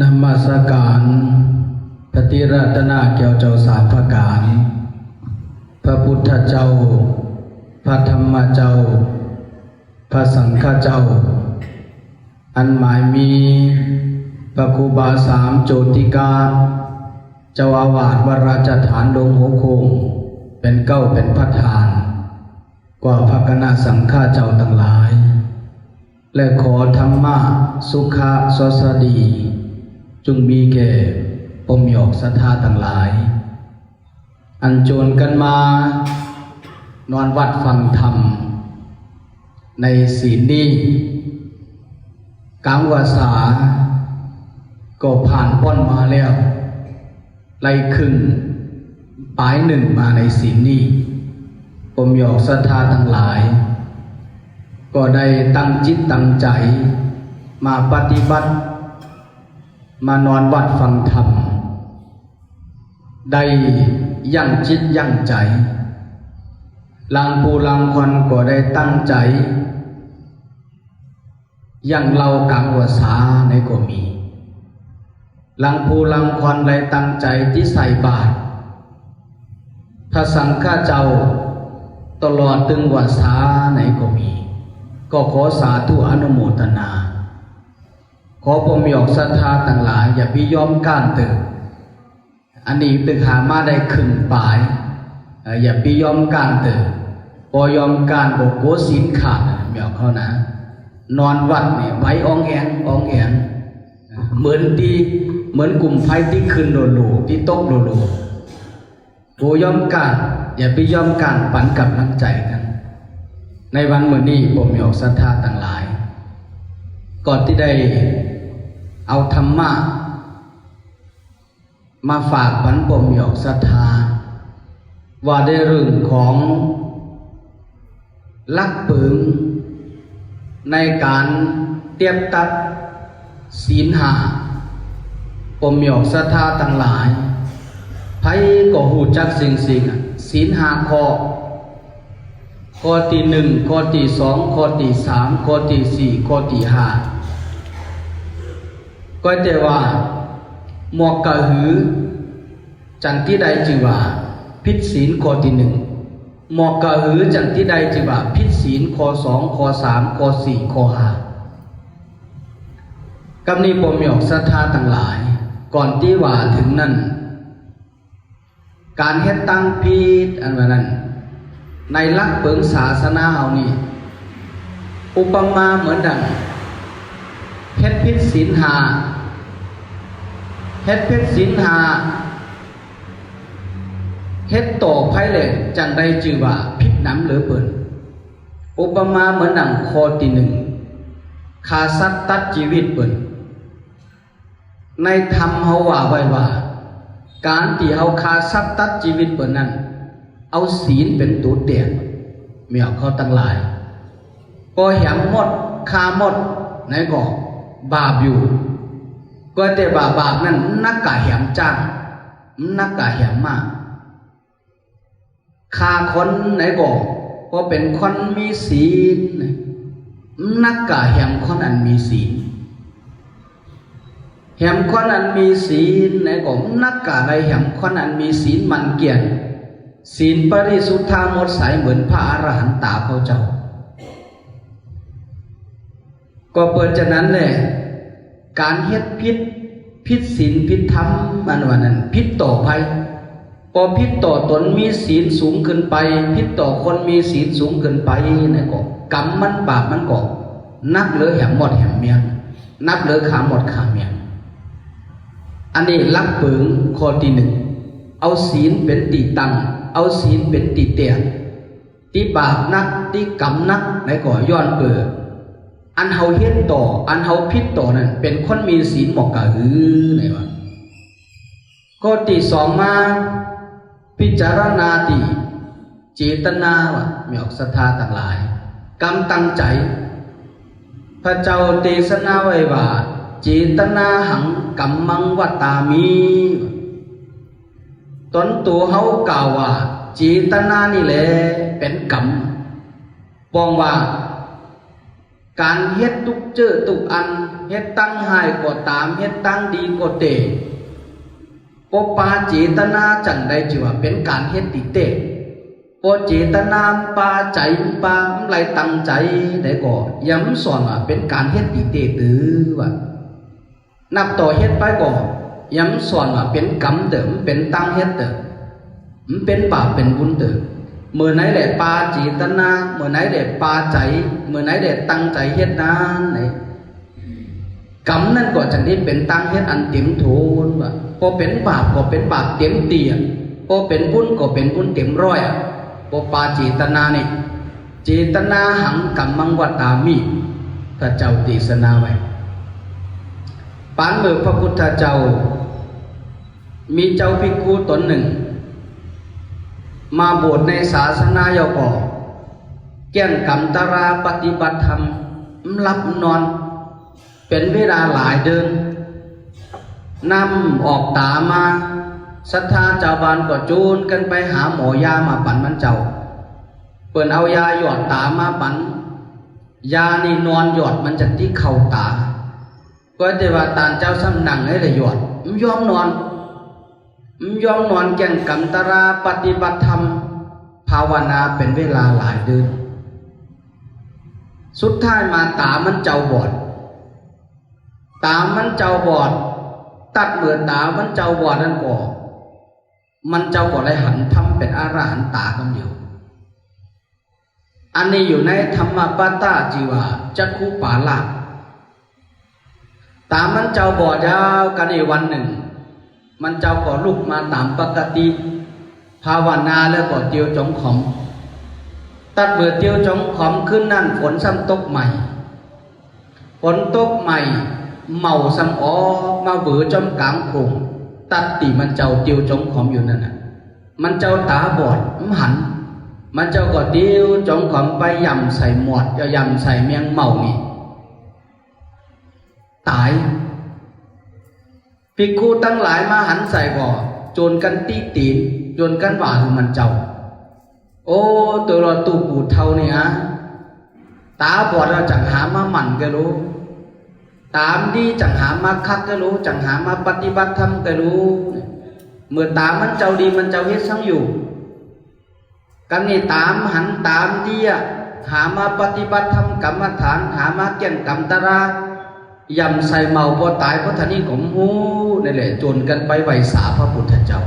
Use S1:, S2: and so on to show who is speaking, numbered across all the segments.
S1: นมัสการปฏิรัตนาเกี่ยวเจ้าสามประการ พระพุทธเจ้า พระธรรมเจ้า พระสังฆเจ้า อันหมายมีพระครูบาสามโจติกา เจ้าอาวาสวราชฐานดงหัวคง เป็นเก้าเป็นพระทาน กว่าพระคณะสังฆาเจ้าทั้งหลาย และขอธรรมะสุขะสสดี จงมีแก่ปมหยอกศรัทธาทั้งหลาย อันโจรกันมา นอนวัดฟังธรรม ในศีลนี้กลางวาสา ก็ผ่านพ้อนมาแล้วไล่ครึ่งปลายหนึ่งมาในศีลนี้ปมหยอกศรัทธาทั้งหลาย ก็ได้ตั้งจิตตั้งใจมาปฏิบัติ มานอนวัดฟังธรรม ได้ยั่งจิตยั่งใจ ลังปูลังควันก็ได้ตั้งใจ ยั่งเรากังวสาในก็มี ลังปูลังควันได้ตั้งใจที่ใส่บาตรพระสังฆเจ้าตลอดตึงวสาในก็มี ก็ขอสาธุอนุโมทนา ขอผมหยอกศรัทธาต่างหลาย อย่าพิยอมก้านติบอันนี้ตึกหามาได้ครึ่งปลาย อย่าพิยอมก้านติบปอยอมกานบกโกสินขาดเมียเขานะ นอนวัดเนี่ยไว้อองแองอองแองเหมือนที่เหมือนกลุ่มไฟที่ขึ้นโลโลที่ตกโลโลโอยอมกานอย่าไปยอมกานปันกับน้ำใจกัน ในวันเมื่อนี้ผมมีออกศรัทธาต่างหลาย ก่อนที่ได้เอาธรรมะ มาฝากบรรพมยอกศรัทธา ว่าได้เรื่องของลักปึง ในการเตียบตัดศีลหาปมยอกศรัทธาต่างหลายไผก็หูจักสิ่งสิ่งศีลหาข้อ ข้อที่หนึ่งข้อที่สองข้อที่สามข้อที่สี่ข้อที่ห้าก็แต่ว่าหมอกกะหือ จังที่ใดจิว่า พิษศีลข้อที่หนึ่งหมอกกะหือจังที่ใดจิว่า พิษศีลข้อสองข้อสามข้อสี่ข้อห้ากำนี้ปมหยอกศรัทธาต่างหลาย ก่อนที่ว่าถึงนั้นการเฮ็ดตั้งพีดอันว่านั้น ในลักเปิงศาสนาเฮานี่อุปมาเหมือนดังเพชรพิษศีลหาเฮ็ดเพชรศีลหาเฮ็ดต่อไพ่เลยจังได้จือว่าพิษน้ำเหลือเปินอุปมาเหมือนดังคอที่หนึ่งคาสัตตัดชีวิตเปินในธรรมเฮาว่าไว้ว่า การที่เฮาคาสัตตัดชีวิตเปินนั้น เอาศีลเป็นตัวเตียนเมียเขาตั้งหลายก็แหมหมดคาหมดไหนก็บาปอยู่ ก็แต่บาบาปนั้นนักกะแหมจ้างนักกะแหมมากคาคนไหนก็ก็เป็นคนมีศีลนักกะแหมคนอันมีศีลแหมคนอันมีศีลไหนก็นักกะไรแหมคนอันมีศีลมันเกียรติ ศีลปริสุทธาหมดสายเหมือนพระอรหันตาพระเจ้า ก็เปิดจากนั้นแหละการเฮ็ดพิษพิษศีลพิษธรรมมันว่านั้น พิษต่อไปพอพิษต่อตนมีศีลสูงขึ้นไป พิษต่อคนมีศีลสูงขึ้นไปนั่นก็กรรมมันบาปมันก็นับเหลือแหมหมดแหมเมียงนับเหลือขาหมดขาเมียงอันนี้ลักเปิงข้อที่หนึ่งเอาศีลเป็นตีตัง เอาศีลเป็นตีเตียนตีบาปนักตีกรรมนักในก่อย้อนเปิดอันเฮาเฮ็ดต่อ อันเฮาพิษต่อนั่นเป็นคนมีศีลหมอกกะหือไหนวะข้อที่สองมา พิจารณาตีเจตนาวะมีออกศรัทธาต่างหลาย กรรมตั้งใจ พระเจ้าเทศนาไว้ว่าเจตนาหังกัมมังวัตตามี ตนตัวเขากล่าวว่าเจตนานี่แหละเป็นกรรมปองว่า การเฮ็ดทุกเจอทุกอันเฮ็ดตั้งหายก็ตามเฮ็ดตั้งดีก็เตะปปาเจตนาจังใดจิว่าเป็นการเฮ็ดติเตปเจตนาปาใจปาไหลตั้งใจได้ก็ย้ำสอนว่าเป็นการเฮ็ดติเตตือว่านับต่อเฮ็ดไปก็ ย้ำสอนว่าเป็นกรรมเดิมเป็นตั้งเฮ็ดเดิมมันเป็นบาปเป็นบุญเดิมเมื่อไหนแหละปาเจตนาเมื่อไหนแหละปาใจเมื่อไหนแหละตั้งใจเฮ็ดนั้นไหนกรรมนั่นก็จังนี้เป็นตั้งเฮ็ดอันเต็มโทนว่าพอเป็นบาปก็เป็นบาปเต็มเตียพอเป็นบุญก็เป็นบุญเต็มร้อยพอปาเจตนานี่เจตนาหังกัมมังวัตามิพระเจ้าตีสนาไว้ปานเมื่อพระพุทธเจ้า มีเจ้าภิกขุตนหนึ่ง มาบวชในศาสนายกอแก้งกรรมตาราปฏิบัติธรรมรับนอน เป็นเวลาหลายเดือนนำออกตามาศรัทธาเจ้าบานก็จูนกันไปหาหมอยามาปั่นมันเจ้า เปิ่นเอายาหยอดตามาปั่นยานี่นอนหยอดมันจะที่เข่าตา ก็จะว่าตานเจ้าสำนังให้เลยหยอดยอมนอน ยอมนอนแก่งกำตราปฏิบัติธรรม ภาวนาเป็นเวลาหลายเดือน สุดท้ายมาตามันเจ้าบอด ตามันเจ้าบอด ตัดเบือตามันเจ้าบอดนั่นก่อมันเจ้าก็เลยหันทำเป็นอารหันตาคนเดียวอันนี้อยู่ในธรรมปาตาจีวาจักขุปาลาตามันเจ้าบอดยาวกันอีกวันหนึ่ง มันเจ้าก็ลุกมาตามปกติ ภาวนาแล้วก็เตียวจงขอม ตัดเบือเตียวจงขอมขึ้นนั่นฝนซ้ำตกใหม่ ฝนตกใหม่ เมาซ้ำออมาเบือจอมกลางโคงตัดตีมันเจ้าเตียวจงขอมอยู่นั่นน่ะ มันเจ้าตาบอดมันหัน มันเจ้าก็เตียวจงขอมไปยำใส่หมวดยำใส่เมียงเมานี่ตาย ภิกขุตั้งหลายมาหันใส่บ่อโจนกันตีตีนโจนกันว่าคือมันเจ้า โอ้ตัวเราตูปูเท่านี่ฮะตาบอดเราจังหามาหมั่นก็รู้ ตามดีจังหามาคักก็รู้ จังหามาปฏิบัติธรรมก็รู้เมื่อตามมันเจ้าดีมันเจ้าเฮ็ดซังอยู่กันนี่ตามหันตามดีอะหามาปฏิบัติธรรมกรรมฐานหามาเกี่ยนกรรมตารา ยำใส่เมาพอตายพระทานี้ผมหูนี่แหละจนกันไปไหวสาพระพุทธเจ้า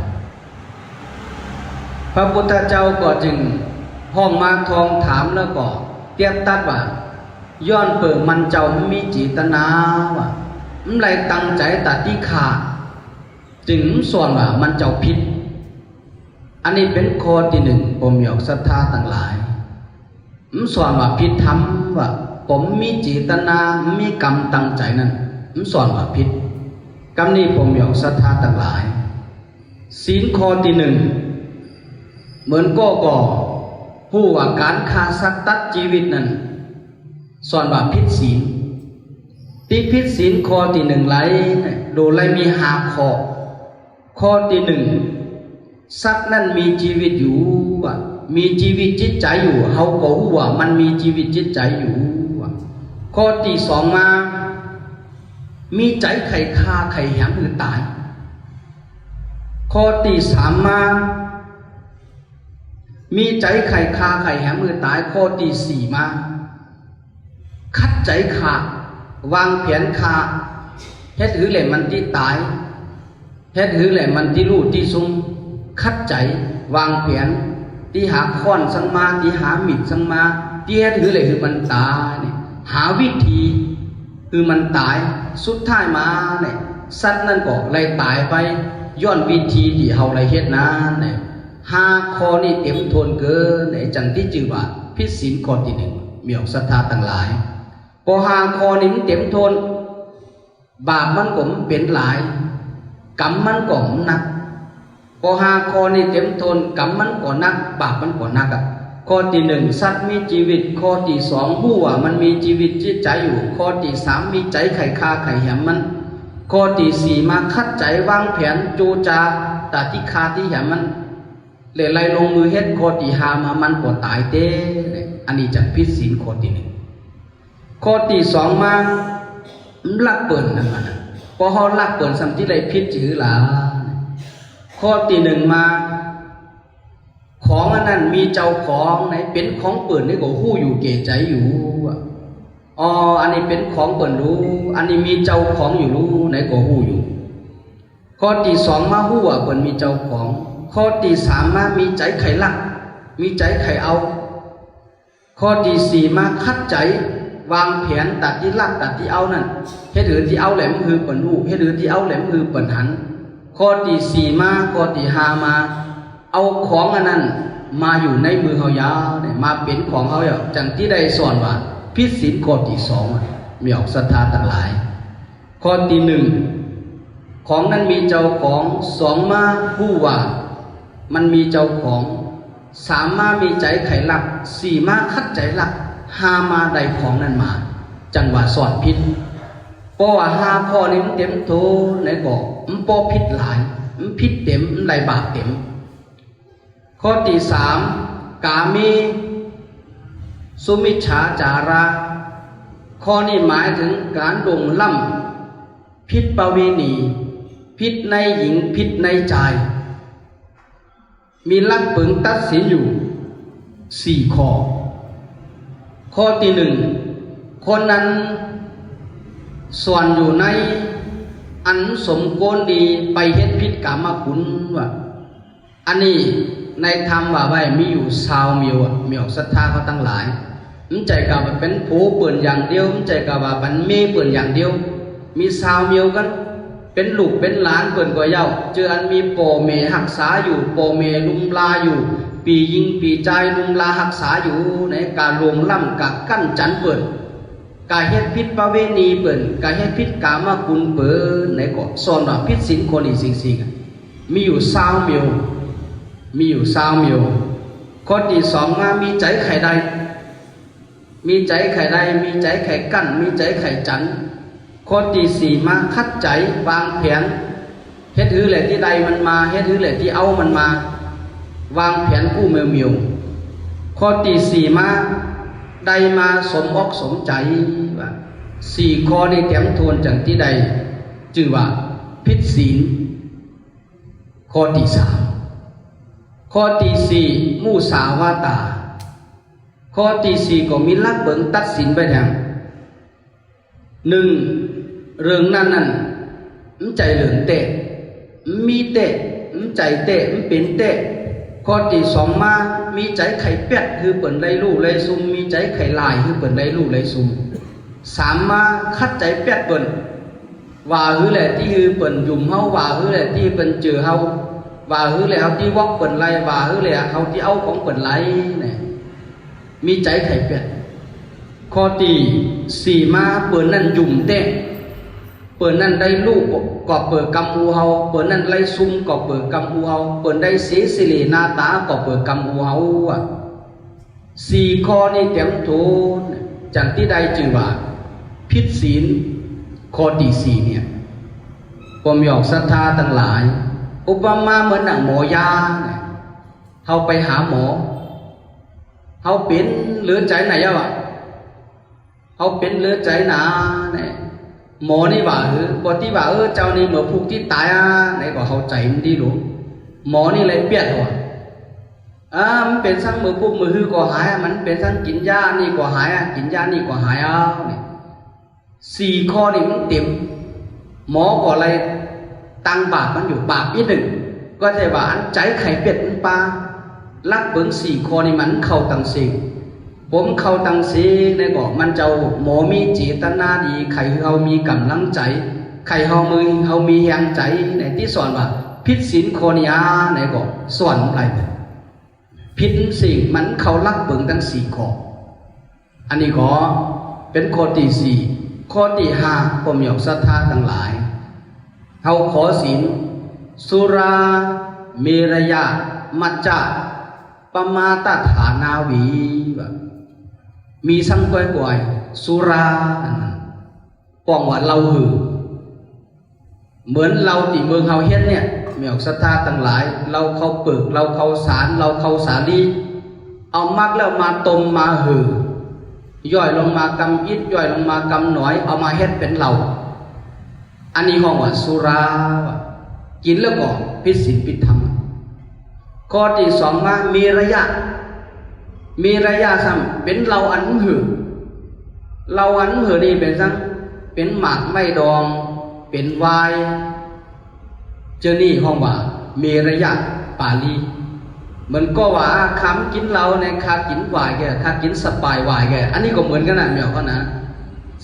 S1: พระพุทธเจ้าก็จึงห้องมาทองถามแล้วก็เตียบตัดว่าย้อนเปิดมันเจ้ามีจิตนาว่ามันไรตั้งใจตัดที่ขาดจึงส่วนว่ามันเจ้าผิดอันนี้เป็นข้อที่หนึ่งผมอยากศรัทธาต่างหลายมันส่วนว่าผิดทำว่า ผมมีจิตนา มีกรรมตั้งใจนั้นมันสอนว่าผิดกรรมนี้ผมอยากศรัทธาต่างหลาย ศีลข้อที่หนึ่งเหมือนก็ก่อผู้ว่าการฆ่าสัตว์ตัดชีวิตนั้นสอนว่าผิดศีลที่ผิดศีลข้อที่หนึ่งไรโดไรมีหาข้อข้อที่หนึ่งสัตว์นั้นมีชีวิตอยู่ว่ามีชีวิตจิตใจอยู่เขาก็รู้ว่ามันมีชีวิตจิตใจอยู่ ข้อที่สองมา มีใจไข่คาไข่แหมหรือตาย ข้อที่สามมา มีใจไข่คาไข่แหมมือตาย ข้อที่สี่มา คัดใจขาวางแผนคาเฮ็ดหือแหล่มันที่ตายเฮ็ดหือแหล่มันที่รู้ที่ซุ่มคัดใจวางแผนที่หาค้อนสังมาที่หามิดสังมาที่เฮ็ดหือแหล่คือมันตายนี่ หาวิธีคือมันตายสุดท้ายมาเนี่ยสัตว์นั่นก็เลยตายไปย้อนวิธีที่เฮาไรเฮ็ดนั้นเนี่ยห้าข้อนี่เต็มทนเกินในจังที่จือว่าพิสินข้อที่หนึ่งมีออกศรัทธาต่างหลายพอห้าข้อนี้มันเต็มทน บาปมันก็มันเป็นหลายกรรมมันก็มันหนักพอห้าข้อนี้เต็มทนกรรมมันก็หนัก บาปมันก็หนักอะ ข้อที่หนึ่งสัตว์มีชีวิต ข้อที่สองผู้ว่ามันมีชีวิตจิตใจอยู่ ข้อที่สามมีใจไข่คาไข่แหมมัน ข้อที่สี่มาคัดใจวางแผนจูจาตาที่คาที่แหมมันเลยไล่ลงมือเฮ็ดข้อที่หามามันก็ตายเต้อันนี้จากพิษศีลข้อที่หนึ่งข้อที่สองมาลักเปิ่นนั่นมันพอเฮาลักเปิ่นสำที่ไรพิษจือหลาข้อที่หนึ่งมา ของอันนั้นมีเจ้าของไหนเป็นของเปิ่นนี่ก็ฮู้อยู่เกใจอยู่อ๋ออันนี้เป็นของเปิ่นรู้ อันนี้มีเจ้าของอยู่รู้ไหนก็ฮู้อยู่ ข้อที่สองมาฮู้ว่าเปิ่นมีเจ้าของ ข้อที่สามมามีใจไขลัก มีใจไขเอา ข้อที่สี่มาคัดใจวางแผนตัดที่ลักตัดที่เอานั่นเฮ็ดหรือที่เอาแหลมคือเปิ่นหูเฮ็ดหรือที่เอาแหลมคือเปิ่นหัน ข้อที่สี่มาข้อที่ห้ามา เอาของอันนั้นมาอยู่ในมือเฮายาวเนี่ยมาเป็นของเฮาอย่างจังที่ได้สอนว่าพิสิทธิ์ข้อที่สองมีออกศรัทธาทั้งหลาย ข้อที่หนึ่งของนั้นมีเจ้าของสองมาผู้ว่า มันมีเจ้าของสามมามีใจไขหลักสี่มาคัดใจหลักห้ามาใดของนั้นมา จังหวะสอนพิษเพราะว่าห้าข้อนี้มันเต็มโทไหนบอกมันปอพิษหลายมันพิษเต็มมันไหลบาปเต็ม ข้อที่สามกามีสุมิชาจาระ ข้อนี้หมายถึงการลงล่ำพิษประเวณี พิษในหญิงพิษในใจ มีลักปึงตัดสินอยู่สี่ข้อ ข้อที่หนึ่งคนนั้นส่วนอยู่ในอันสมโกนดีไปเฮ็ดพิษกรรมคุณว่าอันนี้ ในธรรมว่าไว้มีอยู่สาวมิวมีออกศรัทธาเขาตั้งหลายมันใจกับว่าเป็นผู้เปิ่นอย่างเดียวมันใจกับว่ามันเมีเปิ่นอย่างเดียว มีสาวมิวกัน เป็นลูกเป็นหลานเปิ่นกว่าเย้าเจออันมีโปเมหักษาอยู่โปเมลุมลาอยู่ ปียิงปีใจลุมลาหักษาอยู่ในการรวมล่ำกับกั้นจันเปิ่นกายเฮ็ดพิษประเวณีเปิ่นกายเฮ็ดพิษกามคุณเปิ่นในเก็สอนว่าพิษสินคนอีสิ่งๆอะมีอยู่สาวมิว มีอยู่สามอยู่ข้อที่สองมามีใจไข่ใด มีใจไข่ใด มีใจไข่กั้น มีใจไข่จันข้อที่สี่มาคัดใจวางแผนเฮ็ดหือแหละที่ใดมันมาเฮ็ดหือแหละที่เอามันมา วางแผนกู้เมียวเมียวข้อที่สี่มาใดมาสมอกสมใจว่าสี่ข้อนี้เต็มทวนจังที่ใด จึงว่าพิษศีลข้อที่สาม ข้อที่สี่มูสาวาตา ข้อที่สี่ก็มีลักเบิงตัดสินไปแทงหนึ่งเรื่องนั้นนั้นมันใจเหลืองเตะมีเตะมันใจเตะมันเป็นเตะข้อที่สองมามีใจไข่เป็ดคือเปิ่นไรลูกไรซุมมีใจไข่ลายคือเปิ่นไรลูกไรซุมสามมาคัดใจเป็ดเปิ่นว่าหือแหละที่คือเปิ่นยุ่มเฮาว่าหือแหละที่เปิ่นเจอเฮา ว่าฮือแล้าที่ว่องเปิดไหลว่าฮือแล้เขาที่เอาของเปิดไหลเนี่ยมีใจไข่เป็ดข้อตีสี่มาเปิดนั่นหยุ่มเตะเปิดนั่นได้ลูกก็เปิดกำอูเฮาเปิดนั่นไล่ซุ่มก็เปิดกำอูเฮาเปิดได้เสียสิริหน้าตาก็เปิดกำอูเฮาอะสี่ข้อนี่เต็มทุนจังที่ใดจึงว่าพิษศีลข้อตีสี่เนี่ยความหยอกศรัทธาทั้งหลาย อุปมาเหมือนหนังหมอยาเนี่ยเขาไปหาหมอเขาเป็นเหลือใจไหนอะวะเขาเป็นเหลือใจหนาเนี่ยหมอนี่ว่าเออปกติว่าเออเจ้านี่เหมือนผูกที่ตายอะไหนก็เขาใจมันดีหรือหมอนี่เลยเปียนว่ะอ่ามันเป็นทั้งมือปุ๊บมือฮือก็หายอะมันเป็นทั้งกินยานี่ก็หายอะกินยานี่ก็หายอะสี่ข้อนี่มันเต็มหมอก็เลย ตั้งบาปมันอยู่บาปอีหนึ่ง ก็จะว่าอันใจไข่เป็ดมันปลาลักเบิ้งสี่คอนี่มันเข้าตังสิงผมเข้าตังสิงในบอกมันเจ้าหมอมีเจตนาดีไข่เฮามีกำลังใจ ไข่เฮามือเฮามีแรงใจในที่สอนว่าพิษสินโคนิยาในบอกสอนอะไรพิษสิ่งมันเขาลักเบิ้งทั้งสี่ข้ออันนี้ขอเป็นข้อที่สี่ข้อที่ห้าผมอยากศรัทธาทั้งหลาย เฮาขอศีลสุราเมรยามัจจะปมาตฐานาวีแบบมีสังกวยกวยสุราป้องว่าเราหือ เหมือนเราที่เมืองเฮาเฮ็ดเนี่ยมีออกศรัทธาทั้งหลาย เราเข้าเปิกเราเข้าสารเราเข้าสาลีเอามักแล้วมาต้มมาหือย่อยลงมากำอิดย่อยลงมากำหน่อย เอามาเฮ็ดเป็นเหล้า อันนี้ห้องว่าสุราวะกินแล้วก็พิษศีลพิษธรรมข้อที่สองมามีระยะ มีระยะซ้ำเป็นเหล้าอันหือเหล้าอันหือนี่เป็นซังเป็นหมากไม่ดอง เป็นวน์เจอนี่ห้องว่ามีระยะปาลีเหมือนก็ว่าคำกินเหล้าในคากินวน์แกคากินสปายวน์แกอันนี้ก็เหมือนกันนะเมียวก็นะ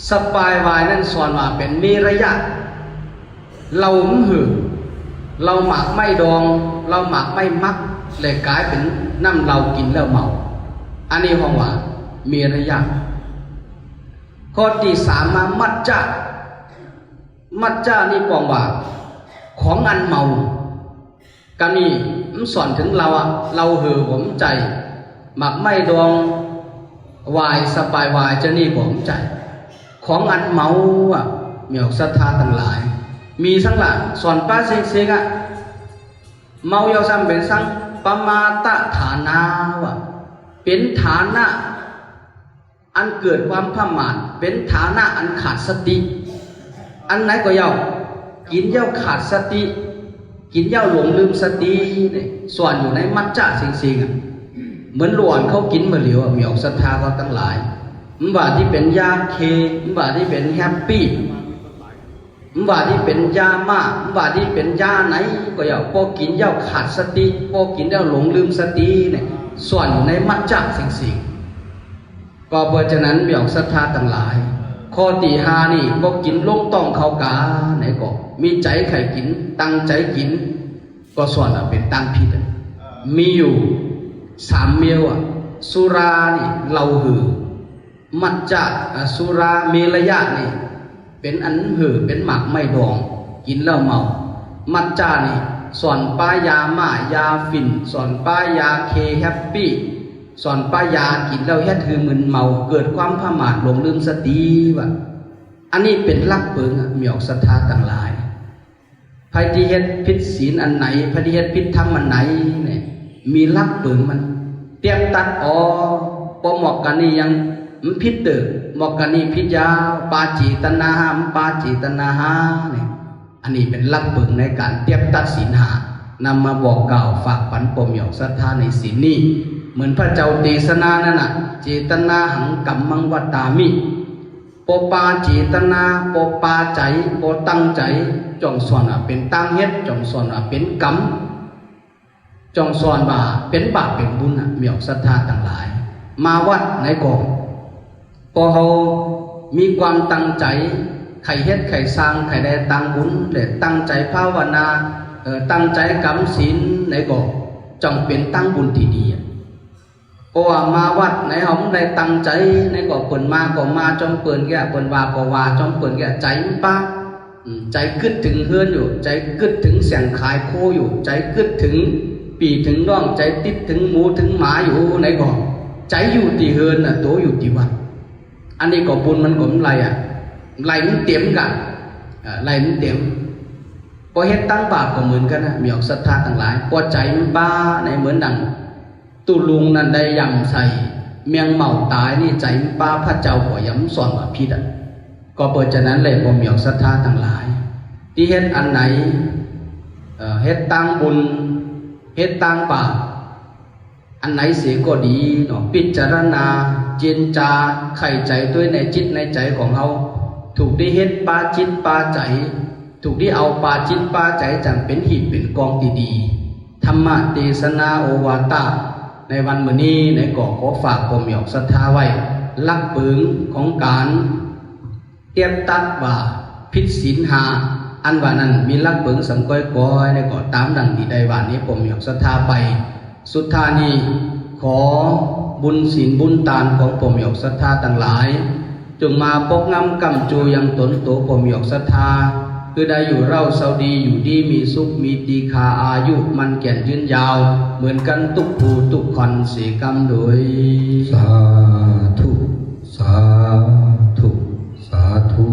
S1: สปายวน์นั่นส่วนว่าเป็นมีระยะ เราหือเราหมักไม่ดอง เราหมักไม่มักเลยกลายเป็นน้ำเรากินแล้วเมา อันนี้ห้องว่ามีระยะข้อที่สามมามัจจะมัจจะนี่ปองว่า ของอันเมากันนี่มันสอนถึงเราอะเราหือผมใจ หมักไม่ดองวายสปายวายจะนี่ผมใจ ของอันเมาอะเมียวศรัทธาทั้งหลาย มีทั้งลายสอนป้าเซงเซงอะเมายาซ้ำเป็นสังปมาตฐานาวะเป็นฐานะ อันเกิดความพมาทเป็นฐานะอันขาดสติ อันไหนก็เย้ากินเย้าขาดสติ กินเย้าหลงลืมสติเนี่ยส่วนอยู่ในมัจจะสิงๆอะเหมือนหลวนเขากินมาเหลียวอะเหมียวศรัทธาก็ตั้งหลายมันว่าที่เป็นยาเคมันว่าที่เป็นแฮปปี้ มันว่าที่เป็นยามามันว่าที่เป็นยาไหน ก็เย้าพอกินเหย้าขาดสติพอกินเหย้าหลงลืมสติเนี่ยส่วนในมัจจะสิ่งๆก็เพราะฉะนั้นเบี่ยงศรัทธาต่างหลาย ข้อตีหานี่ก็กินลงต้องเขากาไหนก็มีใจไข่กิน ตั้งใจกิน ก็ส่วนเป็นตั้งผิดมีอยู่สามเมียวอะสุรานี่เราหือ มัจจะอะสุราเมรยะนี่ เป็นอันหือเป็นหมักไม่ดอง กินแล้วเมา มัจจานี่ส่วนป้ายาหมายาฟินส่วนป้ายาเคแฮปปี้สอนป้ายากินแล้วเฮ็ดคือมึนเมา เกิดความพมาทหลงลืมสติว่ะอันนี้เป็นลักเปิงอะเมียวศรัทธาต่างหลายภายที่เฮ็ดพิษศีลอันไหนภายที่เฮ็ดพิษธรรมอันไหนเนี่ยมีลักเปิงมัน เตรียมตัดอ๋อปอหมอกกันนี่ยังมันพิษเตอห มกันนี่พิษยาปาจีตนาหามปาจีตนาหาเนี่ยอันนี้เป็นลักเปิงในการเตรียมตัดศีลหานำมาบอกกล่าวฝากปันปมเหมียวศรัทธาในศีลนี้เหมือนพระเจ้าตีสนานั่นน่ะเจตนาหังกัมมังวัตามิปปาเจตนาปปาใจปตั้งใจจงสอนว่าเป็นตั้งเฮ็ดจงสอนว่าเป็นกรรมจงสอนว่าเป็นบาปเป็นบุญน่ะมีออกศรัทธาต่างหลาย มาวัดในกอง พอเขามีความตั้งใจใครเฮ็ดใครสร้างใครได้ตั้งบุญและตั้งใจภาวนาตั้งใจกรรมศีลในกองจงเป็นตั้งบุญที่ดีอะเพราะว่ามาวัดในห้องได้ตั้งใจในก็เปิ่นมาก็มาจอมเปิ่นแกเปิ่นว่าก็ว่าจอมเปิ่นแก่ใจมันป้าใจกึดถึงเฮือนอยู่ ใจกึดถึงเสียงขายโคอยู่ ใจกึดถึงปีถึงน้องใจติดถึงหมูถึงหมาอยู่ในก็ใจอยู่ที่เฮือนน่ะตัวอยู่ที่วัด อันนี้ก็บุญมันก็มันไรอะไรมันเต็มกันอ่าไรมันเต็มพอเฮ็ดตั้งบาปก็เหมือนกันนะมีออกศรัทธาต่างหลายพอใจมันบ้าในเหมือนดังตุลุงนั่นได้ยำใส่เมียงเมาตายนี่ใจมันป้าพระเจ้าก็ย้ำสอนว่าพิษอะก็เปิดจากนั้นเลยบ่มีออกศรัทธาทั้งหลาย ที่เฮ็ดอันไหนเอ่อเฮ็ดตั้งบุญเฮ็ดตั้งบาปอันไหนเสียก็ดีเนาะพิจารณา เจนจาไข่ใจด้วยในจิตในใจของเขาถูกได้เฮ็ดปาจิตปาใจ ถูกได้เอาปาจิตปาใจจังเป็นหีบเป็นกองดีๆธรรมะเทศนาโอวาตาในวันมื้อนี้ในก่อขอฝากผมหยอกศรัทธาไว้ลักปึงของการเตรียมตัดว่าพิษศีลหาอันว่านั้นมีลักปึงสังก้อยก้อยในก่อตามดังที่ได้ว่านี้ผมหยอกศรัทธาไป สุดท้ายนี้ขอ บุญศีลบุญตานของผมหยกศรัทธาต่างหลาย จงมาปกงำกำจูยังตนโตผมหยกศรัทธา คือได้อยู่เราเศร้าดีอยู่ดีมีสุขมีตีคาอายุมันแก่นยืนยาว เหมือนกันทุกผู้ทุกคนสีกรรมโดย
S2: สาธุ สาธุ สาธุ